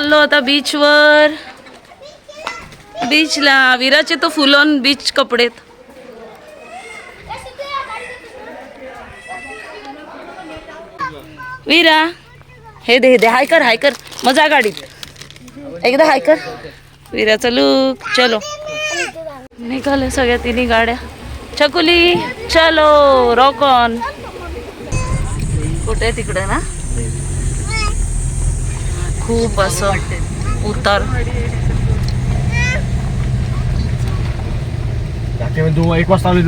चाललो आता बीचवर बीचला विराचे तो फुल ऑन बीच कपडेत. विरा हे दे हे दे. हाय कर हाय कर. मजा गाडीत. एकदा हाय कर. विराचा लुक चलो. निघाल सगळ्या तिन्ही गाड्या. चकुली चलो. रॉक ऑन कुठे तिकडे ना? खूप असं उतार. एक वाजता आलो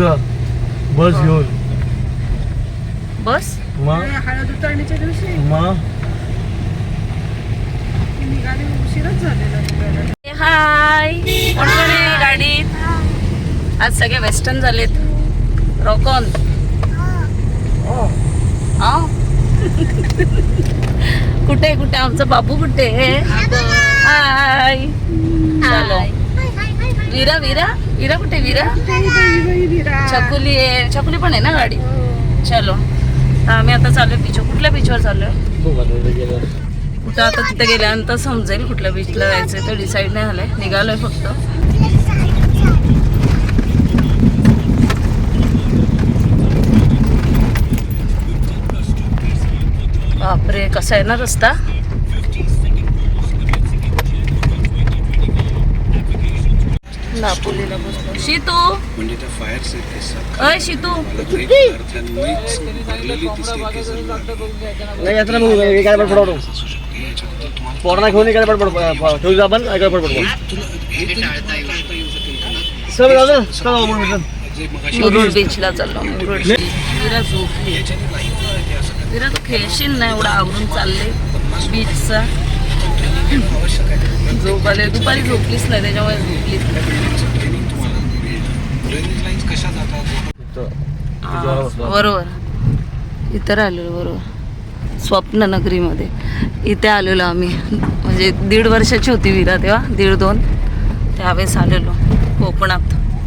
बस घेऊन. बस? मग? हळद उतरण्याच्या दिवशी? मग? ती निघाली उशीरच झालेला निघायला. हाय. कोण कोण आहे गाडीत? आज सगळे वेस्टर्न झालेत. रॉकॉन. कुठे कुठे? आमचा बाबू कुठे? हाय. चलो. विरा विरा? विरा कुठे विरा? छकुली आहे. छकुली पण आहे ना गाडी? चलो. आम्ही आता चाललोय बीच कुठल्या बीचवर चाललोय? आहे कुठं आता तिथे गेल्यानंतर समजेल कुठल्या बीचला जायचं तर डिसाईड नाही झालंय. निघालोय फक्त. बापरे कसा आहे ना रस्ता? दापोलीला बसलो. शितू! म्हणजे त्या फायर सेफ्टी अय शितू! नाही यात्रा बघू काय पडपड पोरणा घेऊन काय पडपड ठेवू आपण काय पडपड सर जाऊ दे. चला जाऊ म्हणून इथं. जे मगाशी मुरुड बीचला चाललो. मुरुड विरा झोपली. विरा तू खेळशील ना एवढा आवरून चालले बीचचा झोप आले दुपारी झोपलीच नाही त्याच्यामुळे झोपलीच बरोबर. इतर आलेलो बरोबर. स्वप्न नगरीमध्ये. इथे आलेलो आम्ही. म्हणजे दीड वर्षाची होती विरा तेव्हा दीड दोन. त्यावेळेस आलेलो. कोकणात.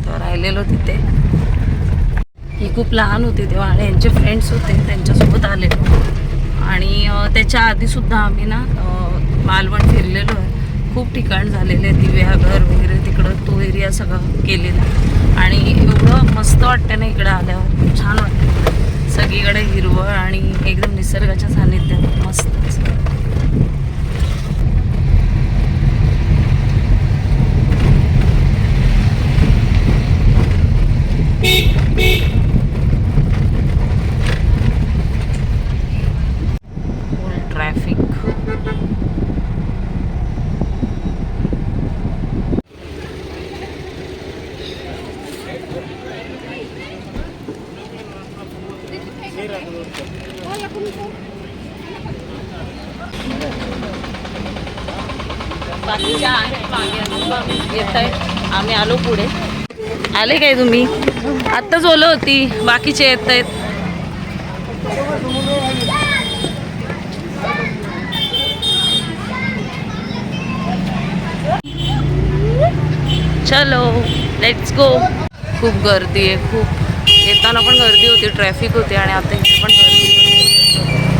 तेव्हा राहिलेलो तिथे. खूप लहान होते तेव्हा आणि यांचे फ्रेंड्स होते त्यांच्यासोबत आलेलो आणि त्याच्या आधीसुद्धा आम्ही ना मालवण फिरलेलो आहे. खूप ठिकाण झालेले आहे दिव्याघर वगैरे तिकडं तो एरिया सगळं केलेला आणि एवढं मस्त वाटतं ना इकडं आल्यावर. छान वाटतं. सगळीकडे हिरवळ आणि एकदम निसर्गाच्या सानिध्यात मस्त. beep ट्रॅफिक बाकीच्या आहेत मागे अजून आम्ही येत आहे आम्ही आलो पुढे. आले काय तुम्ही? आत्ताच ओलं होती बाकीचे येत आहेत. चलो लेट्स गो खूप गर्दी आहे खूप. येताना पण गर्दी होती ट्रॅफिक होती आणि आता इथे पण गर्दी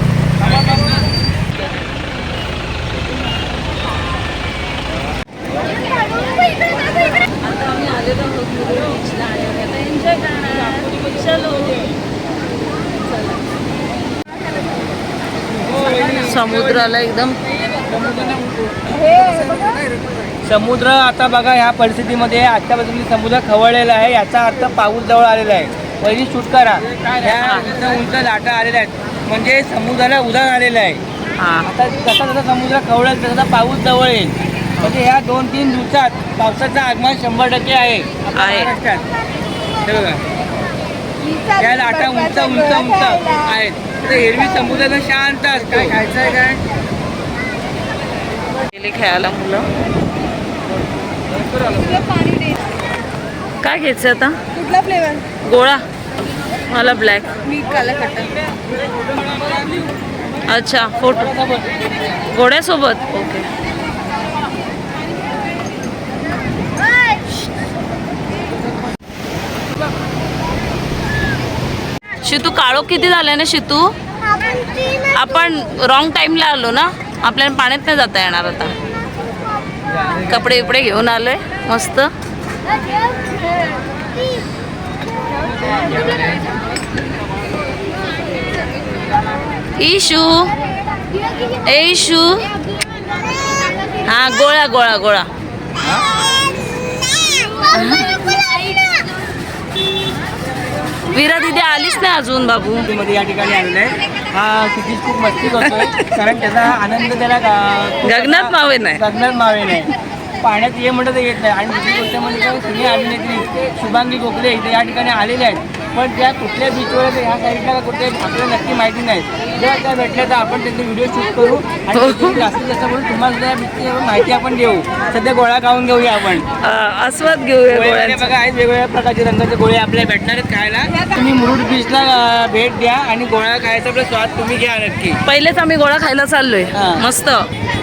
आता आम्ही आलेलो आहोत मुरुड बीचला आणि आम्ही आता एन्जॉय करणार चलो समुद्राला एकदम समुद्र आता बघा ह्या परिस्थितीमध्ये आजच्यापासून समुद्र खवळलेला आहे याचा अर्थ पाऊस जवळ आलेला आहे. पहिली शूट करा. ह्या उंच उंच लाटा आलेल्या आहेत. म्हणजे समुद्राला उधाण आलेलं आहे. हा. आता जसा जसा समुद्र खवळेल तसा पाऊस जवळ येईल. म्हणजे ह्या दोन तीन दिवसात पावसाचं आगमन शंभर टक्के आहे. महाराष्ट्रात. हे बघा. या लाटा उंच उंच उंच आहेत. एरवी समुद्र शांत असतो. काय खायचं काय? गेले खेळायला मुलं. काय घ्यायचं आता? कुठला फ्लेवर गोळा. मला ब्लॅक मी काला अच्छा फोटो गोड्यासोबत ओके शितू काळो किती झालं ना शितू? आपण रॉंग टाइमला आलो ना? आपल्याला पाण्यात नाही जाता येणार आता. कपडे बिपडे घेऊन आलोय मस्त. इशू ए इशू हा गोळा गोळा गोळा. वीरा दिदी आलीच नाही अजून बाबू. मध्ये या ठिकाणी आलेला आहे. हा किती खूप मस्ती करतोय. कारण त्याचा आनंद त्याला गगनात मावे नाही. गगनात मावे नाही. पाण्यात ये म्हणतं येत नाही. आणि दुसरी गोष्ट म्हणजे सिने अभिनेत्री शुभांगी गोखले इथे या ठिकाणी आलेल्या आहेत. पण त्या कुठल्या बीचवर ह्या साईडला कुठे आपल्याला नक्की माहिती नाही. जेव्हा त्या भेटल्या तर आपण त्यांचे व्हिडिओ शूट करू आणि जास्तीत जास्त म्हणून तुम्हाला त्या बीचची माहिती आपण देऊ. सध्या गोळा खाऊन घेऊया आपण. आस्वाद घेऊया बघा आहेत वेगवेगळ्या प्रकारचे रंगाचे गोळे आपल्याला भेटणार आहेत खायला. तुम्ही मुरुड बीचला भेट द्या आणि गोळा खायचा आपला स्वाद तुम्ही घ्या नक्की. पहिलेच आम्ही गोळा खायला चाललोय. मस्त.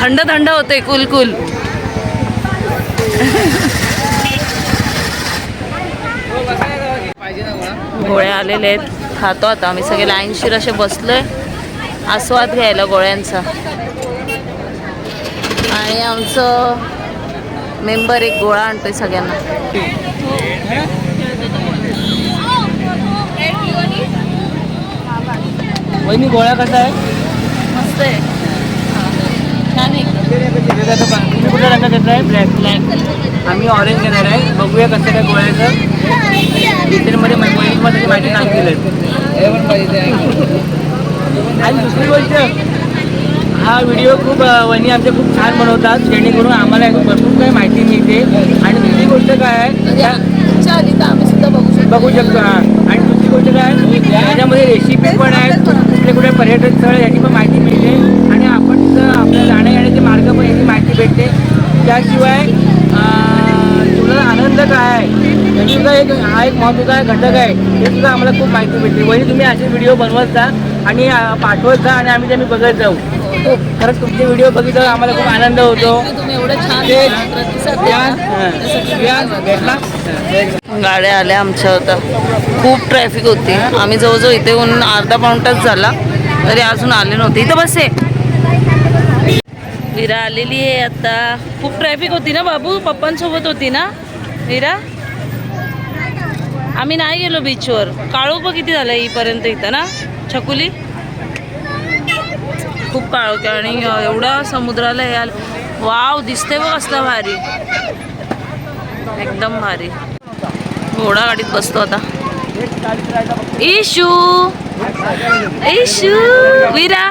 थंड थंड होते कुल कुल पाहिजे ना गोळा गोळे आलेले आहेत. खातो आता आम्ही. सगळे लाईनशीर असे बसलोय. आस्वाद घ्यायला गोळ्यांचा. आणि आमचं मेंबर एक गोळा आणतोय सगळ्यांना. वहिनी गोळा कसा आहे मस्त आहे. छान ब्लॅक ब्लॅक. आम्ही ऑरेंज घेणार आहे. बघूया कसं काय गोळ्याचं. डिटेलमध्ये माहिती सांगितलं आणि दुसरी गोष्ट हा व्हिडिओ खूप अं, वहिनी आमचे खूप छान बनवतात. जेणेकरून आम्हाला भरपूर काही माहिती मिळते. आणि दुसरी गोष्ट काय आहे बघू शकतो. बघू शकतो हा. आणि दुसरी गोष्ट काय त्याच्यामध्ये रेसिपी पण आहेत कुठले कुठले पर्यटन स्थळ याची पण माहिती मिळते. आणि आपण तिथं आपल्या जाण्या येण्याचे मार्ग पण याची माहिती भेटते. त्याशिवाय आपल्याला आनंद काय आहे? हे सुद्धा एक हा एक महत्त्वाचा घटक आहे. हे सुद्धा आम्हाला खूप माहिती भेटते. वही तुम्ही असे व्हिडिओ बनवत जा आणि अं, पाठवत जा आणि आम्ही ते आम्ही बघत जाऊ. हो, खरंच तुमचे व्हिडिओ बघितल्यावर आम्हाला खूप आनंद होतो. तुम्ही एवढं छान प्रतिसाद भेटला. गाड्या आल्या आमच्या होत्या खूप ट्रॅफिक होती. आम्ही जवळजवळ इथे येऊन अर्धा पाऊण तास झाला. तरी अजून आले नव्हते. इथं बस आहे विरा आलेली आहे आता. खूप ट्रॅफिक होती ना बाबू? पप्पांसोबत होती ना? विरा आम्ही नाही गेलो बीचवर काळोख किती झालं इथपर्यंत इथं ना? छकुली? खूप काळोख आहे आणि एवढा समुद्राला याल. वाव दिसते बघ असला भारी. एकदम भारी. घोडा गाडीत बसतो आता. इशू इशू विरा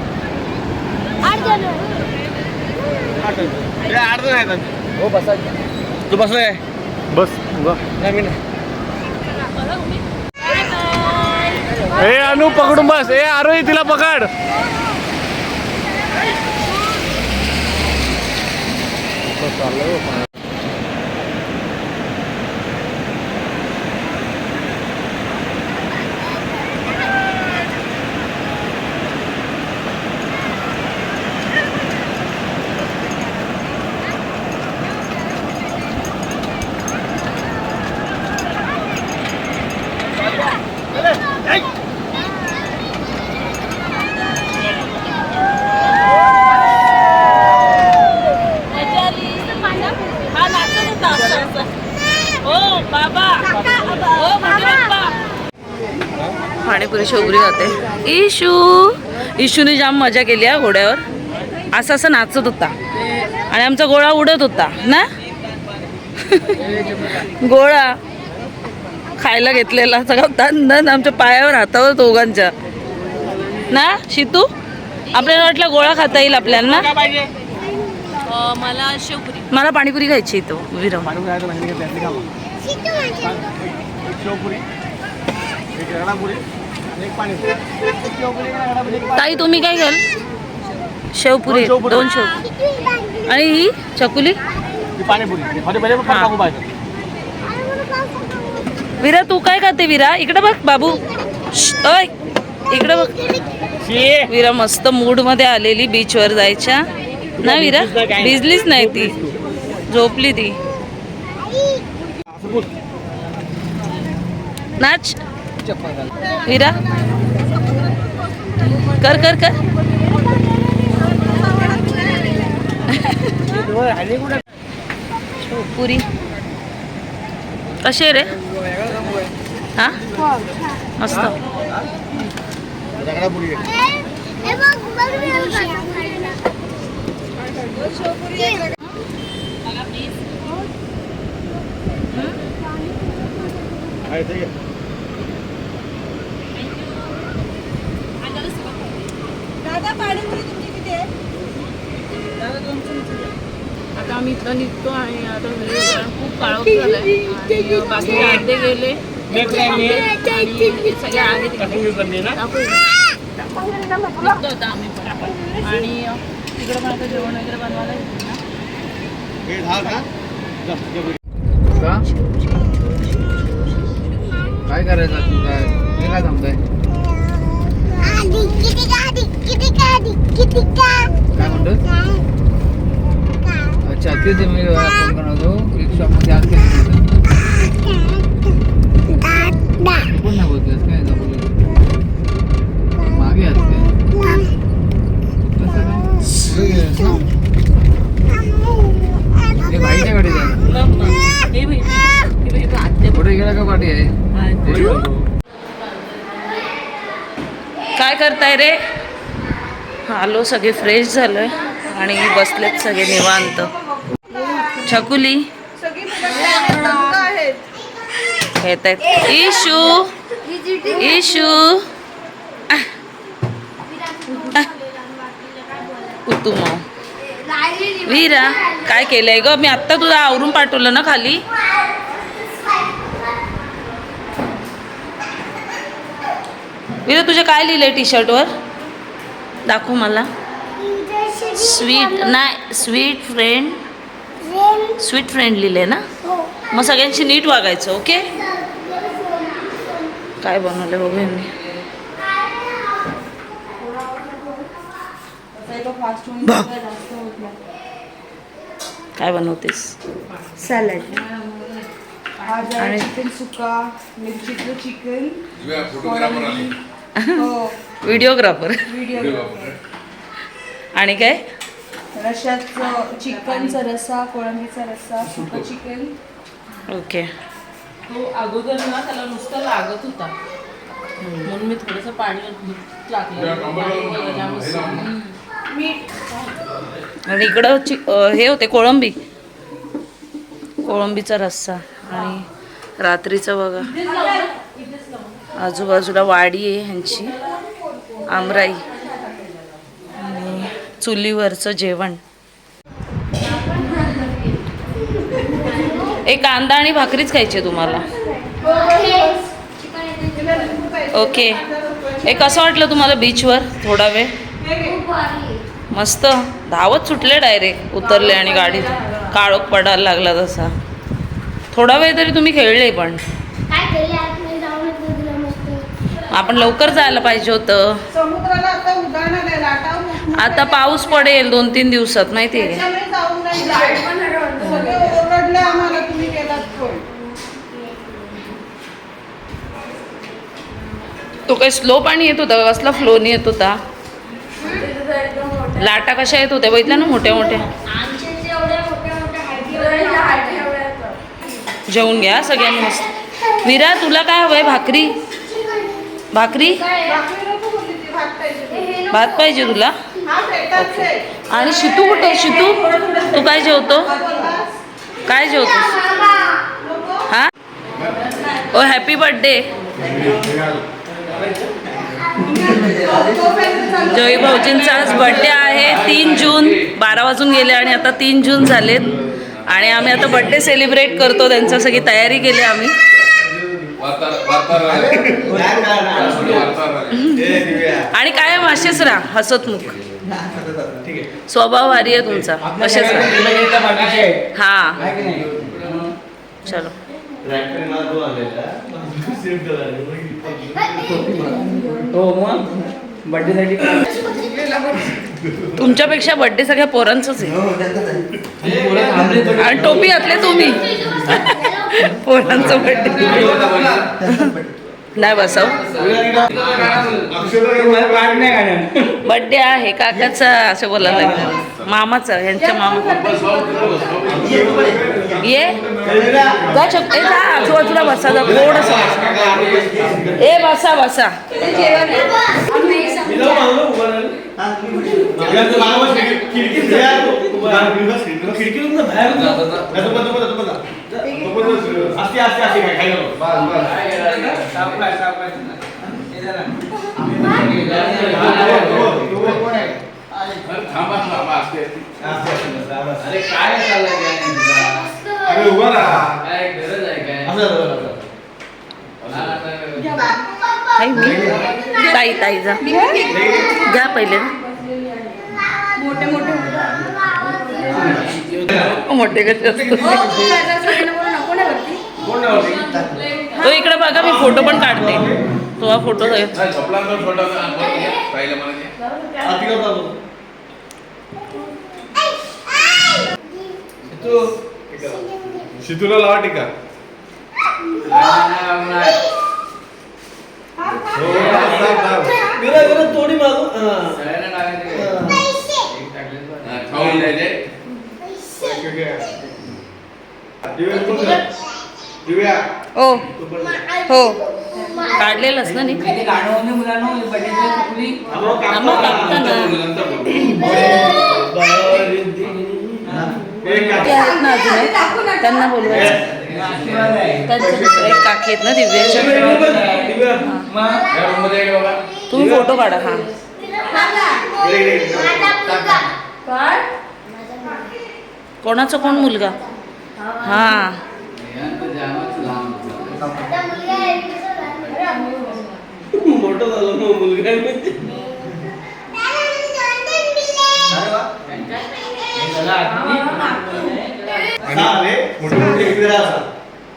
हो बसा. तू बसलाय बस नाही ए अनु पकडून बस. ए आरोही तिला पकड. हा नाचत होता असा असा. ओ बाबा ओ म्हणजे बाप्पा. शोभरी होते इशू इशूने जाम मजा केली हा घोड्यावर. असं असं नाचत होता. आणि आमचा गोळा उडत होता ना? गोळा खायला घेतलेला सगळा तन आमच्या पायावर हातावर दोघांच्या. ना शितू? आपल्याला वाटलं गोळा खाता येईल आपल्याला ना? मला शेवपुरी. मला पाणीपुरी खायची इथं विरम. ताई तुम्ही काय घ्याल? शेवपुरी दोन शेव आणि ही चकुली? विरा तू काय खाते विरा? इकडे बघ बाबू. ओय इकडे बघ. विरा मस्त मूडमध्ये आलेली बीचवर जायच्या. ना विरा? भिजलीच नाही, ती. झोपली ती. नाच. हिरा? कर कर कर. पुरी. कसे रे? हा? मस्त. ठीक आहे. दादा पाणीपुरी तुमची किती आहे. आता आम्ही इथं निघतो आणि आता खूप काळोख झालाय. आणि बाकी अर्धे गेले. आणि सगळे आहेत इकडे. दाखवू का? निघतो आता आम्ही पण आणि तिकडे पण आता जेवण वगैरे बनवायला काय करायचं तू काय? हे काय थांबताय? काय म्हणतो अच्छा तेच मी फोन करणार होतो? रिक्षामध्ये आज काय कोण नाही बोलतोस काय मागे आहात काय? ना भाईच्या गेला का पाठी आहे. काय करताय रे? आलो सगळे फ्रेश झालोय. आणि बसलेत सगळे निवांत. छकुली? येत आहेत इशू इशू आह. कुतुम. वीरा काय केलंय ग? मी आत्ता तुला आवरून पाठवलं ना खाली? वीरा तुझे काय लिहिलंय टी शर्टवर दाखव मला. स्वीट नाही स्वीट फ्रेंड स्वीट फ्रेंड लिहिले ना? मग सगळ्यांशी नीट वागायचं ओके काय बनवलं बघू यांनी काय बनवतेस? सॅलड आणि चिकन सुका मिरचीचं चिकन हो व्हिडिओग्राफर. व्हिडिओ आणि काय? रशाचं चिकनचा रस्सा कोळंबीचा रस्सा सुकं चिकन. ओके. तो अगोदर ना त्याला नुसतं लागत होता. म्हणून मी थोडंसं पाणी टाकलं. आणि इकडं चि हे होते कोळंबी. कोळंबीचा रस्सा आणि रात्रीचं बघा. आजूबाजूला वाडी आहे ह्यांची आमराई आणि चुलीवरचं जेवण. एक कांदा आणि भाकरीच खायची आहे तुम्हाला? ओके. हे कसं वाटलं तुम्हाला बीचवर थोडा वेळ? मस्त. धावत सुटले डायरेक्ट उतरले आणि गाडीत. काळोख पडायला लागला तसा. थोडा वेळ तरी तुम्ही खेळले पण. आपण लवकर जायला पाहिजे होतं. समुद्राला आता पाऊस पडेल दोन तीन दिवसात माहिती तो काही स्लो पाणी येत होता? कसला फ्लोनी येत होता. लाटा कशा येत होत्या बघितल्या ना मोठ्या मोठ्या? जेवून घ्या सगळ्यांनी मस्त. विरा तुला काय हवंय भाकरी? भाकरी? भात पाहिजे तुला? आणि शितू कुठे आहे? शितू? तू काय जेवतो? काय जेवतो हा? ओ हॅपी बर्थडे जय भाऊजींचा आज बर्थडे आहे. तीन जून बारा वाजून गेले आणि आता तीन जून झालेत. आणि आम्ही आता बर्थडे सेलिब्रेट करतो. त्यांचं सगळी तयारी केली आम्ही. आणि काय माशेच राहा हसत मुख. स्वभाव भारी आहे तुमचा. बाकीचे आहेत. हा. आहे की नाही? चलो. हो मग? तुमच्यापेक्षा बर्थडे सगळ्या पोरांचंच आहे. आणि टोपी घातले तुम्ही. पोरांचं बर्थडे नाही बसव. बर्थडे आहे काकाचा असं बोलायला लागलं मामाचा ह्यांच्या मामा ये. जा चक ए जा आजूबाजूला बसा जा थोडस ए बसा बसा. खिडकीतून बाहेर असते असते असते काय. हे अरे काय चाललंय उभा राहा काय गरज आहे काय असं. हा, ताई ताई जा घ्या पहिले ना मोठे मोठे मोठे कसे असतो तो इकडे बघा मी फोटो पण काढते. तो हा फोटो. शितूला लावा टीका. थोडी मागू. हा. सगळ्यांना ओ हो. काढलेलंच ना. ते आहेत ना अजून एक. त्यांना बोलवायचं त्यांचे एक काकी आहेत ना दिव्याच्या तुम्ही फोटो काढा हा. कोणाचा कोण मुलगा? हा यांचं जामच लांब होतं. मोठं झालं मग मुलगा आहे.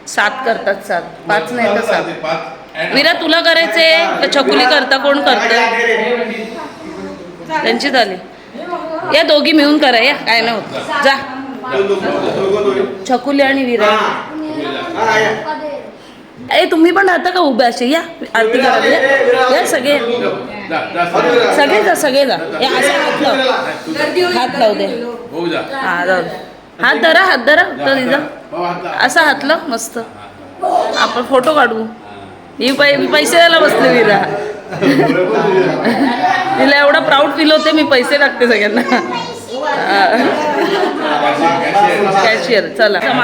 सात करतात सात. पाच नाही तर सात. मीरा तुला करायचे का छकुली करता? कोण करतं. त्यांची झाली या दोघी मिळून करा या. काय नाही होत. जा. छकुली आणि विरा. ए तुम्ही पण राहता का उभे असे? या आरती करायला या. या सगळे. सगळे जा सगळे जा या असं हात लाव. हात लावू दे. होऊ जा. हा जाऊ दे. हात धरा हात धरा. तर जा. हो. असा हात लाव मस्त. आपण फोटो काढू. ही पै मी पैसे द्यायला बसले विरा. तिला एवढा प्राऊड फील होते मी पैसे टाकते सगळ्यांना. कॅशियर चला. चला,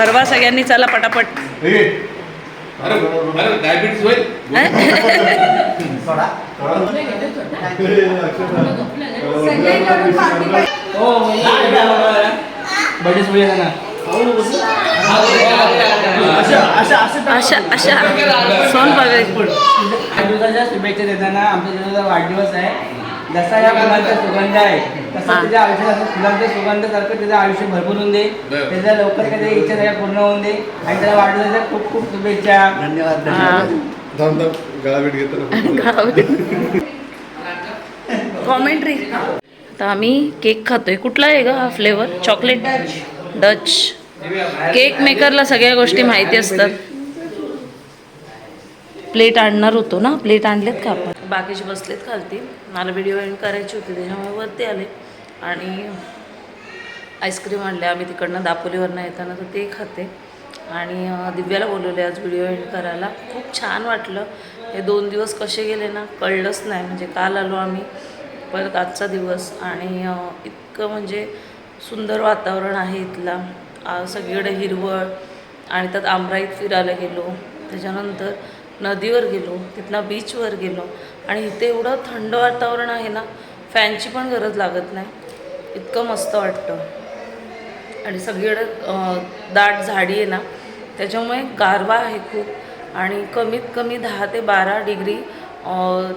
भरवा सगळ्यांनी चला पटापट. हे. अरे अरे डायबिटीस होईल? हो? अशा अशा सोन शुभेच्छा देताना आमच्या जिल्ह्याचा वाढदिवस आहे. जसा या फुलांचा सुगंध आहे तसा. त्याच्या आयुष्यात असं फुलांच्या सुगंधासारखं त्याचं आयुष्य भरपूर होऊन दे. त्याच्या लवकर काही इच्छा त्याच्या पूर्ण होऊन दे. आणि त्याला वाढदिवसाच्या खूप खूप शुभेच्छा. धन्यवाद कॉमेंट्री तर आम्ही केक खातोय. कुठला आहे का हा फ्लेवर चॉकलेट डच केक मेकरला सगळ्या गोष्टी माहिती असतात. प्लेट आणणार होतो ना? प्लेट आणलेत का आपण? बाकीचे बसलेत खालती. मला व्हिडिओ एंड करायची होती त्याच्यामुळे वरती आले. आणि आईस्क्रीम आणले. आम्ही तिकडनं दापोलीवरनं येताना तर ते खाते. आणि दिव्याला बोलवले आज व्हिडिओ एंड करायला. खूप छान वाटलं. हे दोन दिवस कसे गेले ना कळलंच नाही. म्हणजे काल आलो आम्ही परत आजचा दिवस. आणि इतकं म्हणजे सुंदर वातावरण आहे इथला. सगळीकडे हिरवळ. आणि त्यात आमराईत फिरायला गेलो. त्याच्यानंतर नदीवर गेलो तिथनं बीचवर गेलो. आणि इथे एवढं थंड वातावरण आहे ना फॅनची पण गरज लागत नाही. इतकं मस्त वाटतं. आणि सगळीकडे दाट झाडी आहे ना त्याच्यामुळे गारवा आहे खूप. आणि कमीत कमी दहा ते बारा डिग्री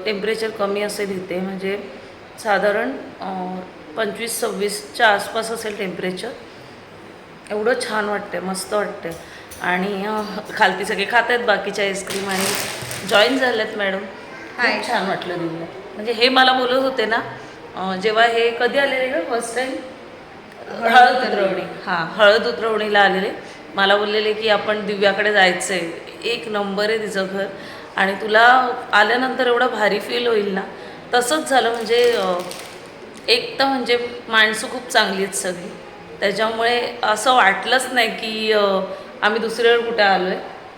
टेम्परेचर कमी असेल इथे. म्हणजे साधारण पंचवीस सव्वीसच्या आसपास असेल टेम्परेचर एवढं छान वाटतं मस्त वाटतं आणि खालती सगळे खात आहेत बाकीच्या आईस्क्रीम आणि जॉईन झाल्यात मॅडम खूप छान वाटलं दिलं म्हणजे हे मला बोलत होते ना जेव्हा हे कधी आलेले का फर्स्ट टाईम हळद उतरवणी. हां हळद उतरवणीला आलेले. मला बोललेले की आपण दिव्याकडे जायचं आहे एक नंबर आहे तिचं घर. आणि तुला आल्यानंतर एवढं भारी फील होईल ना. तसंच झालं म्हणजे एक तर म्हणजे माणसं खूप चांगली आहेत सगळी. त्याच्यामुळे असं वाटलंच नाही की आम्ही दुसरीकडे कुठे आलो आहे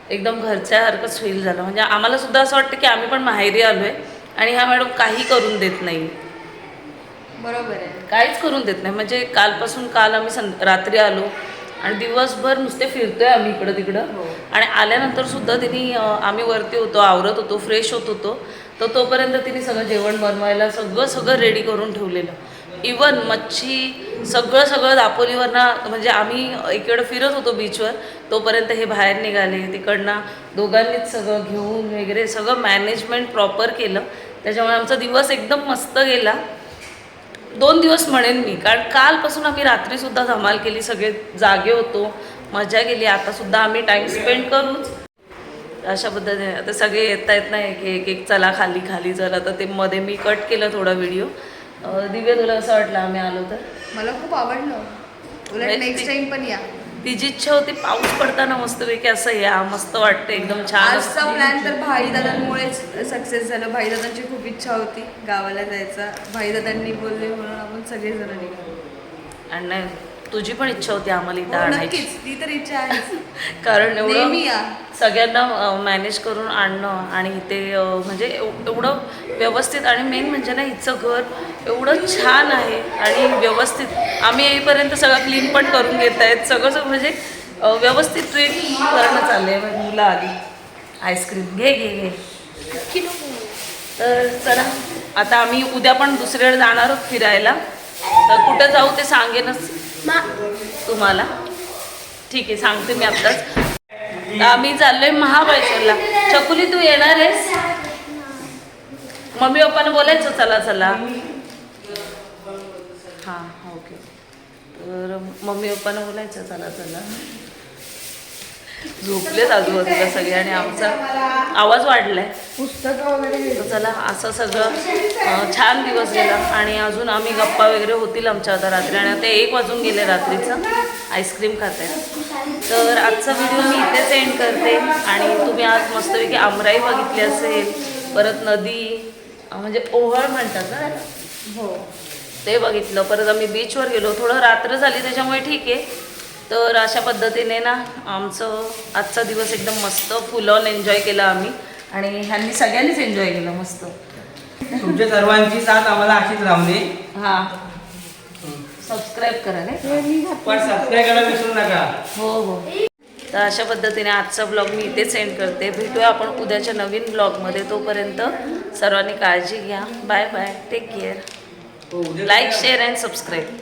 एकदम घरच्यासारखंच फील झालं. म्हणजे आम्हाला सुद्धा असं वाटतं की आम्ही पण माहेरी आलो आहे आणि ह्या मॅडम काही करून देत नाही. बरोबर आहे. काहीच करून देत नाही. म्हणजे कालपासून काल आम्ही सं रात्री आलो आणि दिवसभर नुसते फिरतोय आम्ही इकडं तिकडं. आणि आल्यानंतर सुद्धा तिने आम्ही वरती होतो आवरत होतो फ्रेश होत होतो. तर तोपर्यंत तिने सगळं जेवण बनवायला सगळं सगळं रेडी करून ठेवलेलं. इवन मच्छी सगळं सगळं दापोलीवरनं म्हणजे आम्ही इकडं फिरत होतो बीचवर तोपर्यंत हे बाहेर निघाले. तिकडनं दोघांनीच सगळं घेऊन वगैरे सगळं मॅनेजमेंट प्रॉपर केलं. त्याच्यामुळे आमचा दिवस एकदम मस्त गेला. दोन दिवस म्हणेन मी कारण कालपासून आम्ही रात्रीसुद्धा धमाल केली सगळे जागे होतो मजा केली. आतासुद्धा आम्ही टाईम स्पेंड करूच. अशा पद्धतीने. आता सगळे येता येत नाही एक एक एक चला खाली खाली चला. तर ते मध्ये मी कट केलं थोडा व्हिडिओ दिव्य तुला असं वाटलं आम्ही आलो तर? मला खूप आवडलं. उलट नेक्स्ट टाइम पण या. तिची इच्छा होती पाऊस पडताना मस्तपैकी असं या मस्त वाटतं एकदम छान आजचा. प्लॅन तर भाईदादांमुळेच सक्सेस झालं. भाईदादांची खूप इच्छा होती गावाला जायचा. भाईदादांनी बोलले म्हणून आपण सगळेजण निघालो. आणि नाही, तुझी पण इच्छा होती आम्हाला इथं हो, आणायची. नक्कीच. ती तर इच्छा आहे कारण नेहमी एवढं या. सगळ्यांना मॅनेज करून आणणं आणि इथे अं, म्हणजे एव- एवढं व्यवस्थित आणि मेन म्हणजे ना हिचं घर एवढं छान आहे आणि व्यवस्थित. आम्ही येईपर्यंत सगळं क्लीन पण करून घेत आहेत. सगळं सगळं म्हणजे अं, व्यवस्थित ट्रीट करणं चाललं आहे मुलं आली. आईस्क्रीम घे घे घे. तर चला आता आम्ही उद्या पण दुसरीकडे जाणार आहोत फिरायला. तर कुठं जाऊ ते सांगेनच. तुम्हाला? ठीक आहे सांगते मी आत्ताच. आम्ही चाललोय महाबळेश्वरला. चकुली तू येणार आहेस? मम्मी पप्पाने बोलायचं चला चला. हां ओके. तर मम्मी पप्पाने बोलायचं चला चला. झोपलेत आजूबाजूला सगळे आणि आमचा आवाज वाढलाय. पुस्तकं वगैरे चला असं सगळं छान दिवस गेला. आणि अजून आम्ही गप्पा वगैरे होतील आमच्या आता रात्री. आणि आता एक वाजून गेले रात्रीचं. आईस्क्रीम खात तर आजचा व्हिडिओ मी इथेच एंड करते. आणि तुम्ही आज मस्तपैकी आमराई बघितली असेल परत नदी म्हणजे ओहळ म्हणतात ना? हो. ते बघितलं. परत आम्ही बीचवर गेलो. थोडं रात्र झाली त्याच्यामुळे ठीक आहे. तर अशा पद्धतीने ना आमचं आजचा दिवस एकदम मस्त फुल ऑन एन्जॉय केला आम्ही. आणि ह्यांनी सगळ्यांनीच एन्जॉय केलं मस्त. तुमच्या सर्वांची साथ आम्हाला अशीच राहू दे. हां. सबस्क्राईब करा रे पण सबस्क्राईब करायला विसरू नका. हो हो. तर अशा पद्धतीने आजचा ब्लॉग मी इथेच एंड करते. भेटूया आपण उद्याच्या नवीन ब्लॉगमध्ये तोपर्यंत सर्वांनी काळजी घ्या. Bye bye take care like share and subscribe